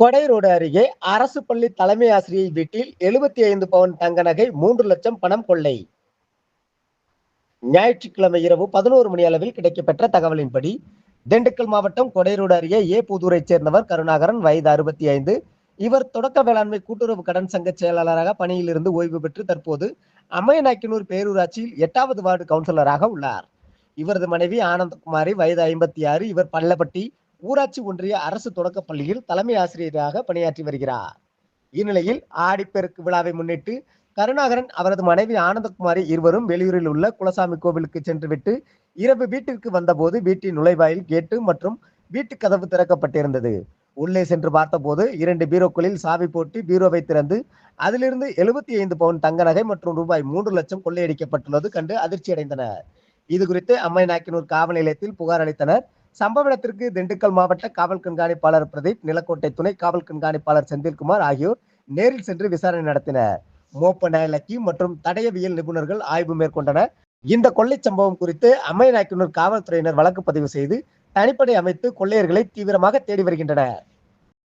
கொடை ரோடு அருகே அரசு பள்ளி தலைமை ஆசிரியை வீட்டில் எழுபத்தி ஐந்து பவுன் தங்க நகை மூன்று லட்சம் பணம் கொள்ளை. ஞாயிற்றுக்கிழமை இரவு பதினோரு மணி அளவில் கிடைக்கப்பெற்ற தகவலின்படி திண்டுக்கல் மாவட்டம் கொடைரோடு அருகே ஏ புதூரைச் சேர்ந்தவர் கருணாகரன் வயது அறுபத்தி ஐந்து. இவர் தொடக்க வேளாண்மை கூட்டுறவு கடன் சங்க செயலாளராக பணியிலிருந்து ஓய்வு பெற்று தற்போது அம்மையநாக்கினூர் பேரூராட்சியில் எட்டாவது வார்டு கவுன்சிலராக உள்ளார். இவரது மனைவி ஆனந்தகுமாரி வயது ஐம்பத்தி ஆறு. இவர் பள்ளப்பட்டி ஊராட்சி ஒன்றிய அரசு தொடக்கப் பள்ளியில் தலைமை ஆசிரியராக பணியாற்றி வருகிறார். இந்நிலையில் ஆடிப்பெருக்கு விழாவை முன்னிட்டு கருணாகரன் அவரது மனைவி ஆனந்தகுமாரி இருவரும் வெளியூரில் உள்ள குலசாமி கோவிலுக்கு சென்றுவிட்டு இரவு வீட்டிற்கு வந்தபோது வீட்டின் நுழைவாயில் கேட்டு மற்றும் வீட்டு கதவு திறக்கப்பட்டிருந்தது. உள்ளே சென்று பார்த்தபோது இரண்டு பீரோக்களில் சாவி போட்டு பீரோவை திறந்து அதிலிருந்து எழுபத்தி ஐந்து பவுன் தங்க நகை மற்றும் ரூபாய் மூன்று லட்சம் கொள்ளையடிக்கப்பட்டுள்ளது கண்டு அதிர்ச்சி அடைந்தனர் இது குறித்து அம்மை நாக்கினூர் காவல் நிலையத்தில் புகார் அளித்தனர். சம்பவ இடத்திற்கு திண்டுக்கல் மாவட்ட காவல் கண்காணிப்பாளர் பிரதீப் நிலக்கோட்டை துணை காவல் கண்காணிப்பாளர் செந்தில்குமார் ஆகியோர் நேரில் சென்று விசாரணை நடத்தினர். மோப்ப நயலக்கி மற்றும் தடயவியல் நிபுணர்கள் ஆய்வு மேற்கொண்டனர். இந்த கொள்ளை சம்பவம் குறித்து அம்மை நாயக்கனூர் காவல்துறையினர் வழக்கு பதிவு செய்து தனிப்படை அமைத்து கொள்ளையர்களை தீவிரமாக தேடி வருகின்றனர்.